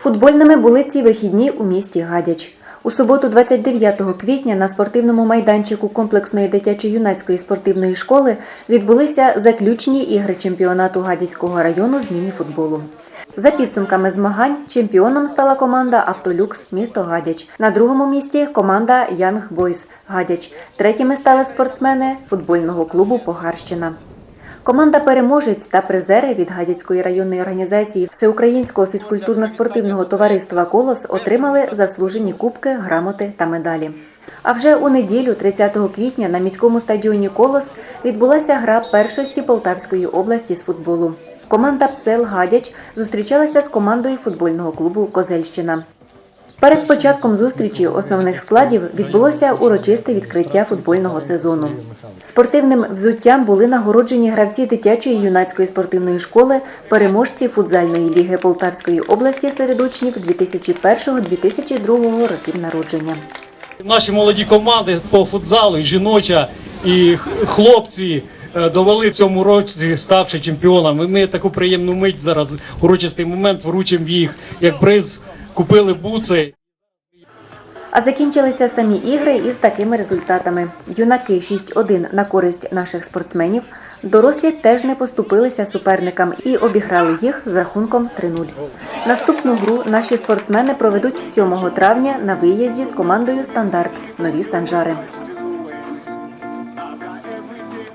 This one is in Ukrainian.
Футбольними були ці вихідні у місті Гадяч. У суботу, 29 квітня, на спортивному майданчику комплексної дитячо-юнацької спортивної школи відбулися заключні ігри чемпіонату Гадяцького району з міні-футболу. За підсумками змагань чемпіоном стала команда Автолюкс місто Гадяч. На другому місці команда Янг Бойс Гадяч. Третіми стали спортсмени футбольного клубу Погарщина. Команда переможець та призери від Гадяцької районної організації Всеукраїнського фізкультурно-спортивного товариства Колос отримали заслужені кубки, грамоти та медалі. А вже у неділю, 30 квітня, на міському стадіоні Колос відбулася гра першості Полтавської області з футболу. Команда Псел Гадяч зустрічалася з командою футбольного клубу Козельщина. Перед початком зустрічі основних складів відбулося урочисте відкриття футбольного сезону. Спортивним взуттям були нагороджені гравці дитячої юнацької спортивної школи, переможці футзальної ліги Полтавської області серед учнів 2001-2002 років народження. Наші молоді команди по футзалу, жіноча, і хлопці е, довели в цьому році, ставши чемпіонами. Ми таку приємну мить зараз, урочистий момент, вручимо їх як приз, купили буци. А закінчилися самі ігри із такими результатами: юнаки 6-1 на користь наших спортсменів. Дорослі теж не поступилися суперникам і обіграли їх з рахунком 3-0. Наступну гру наші спортсмени проведуть 7 травня на виїзді з командою Стандарт Нові Санжари.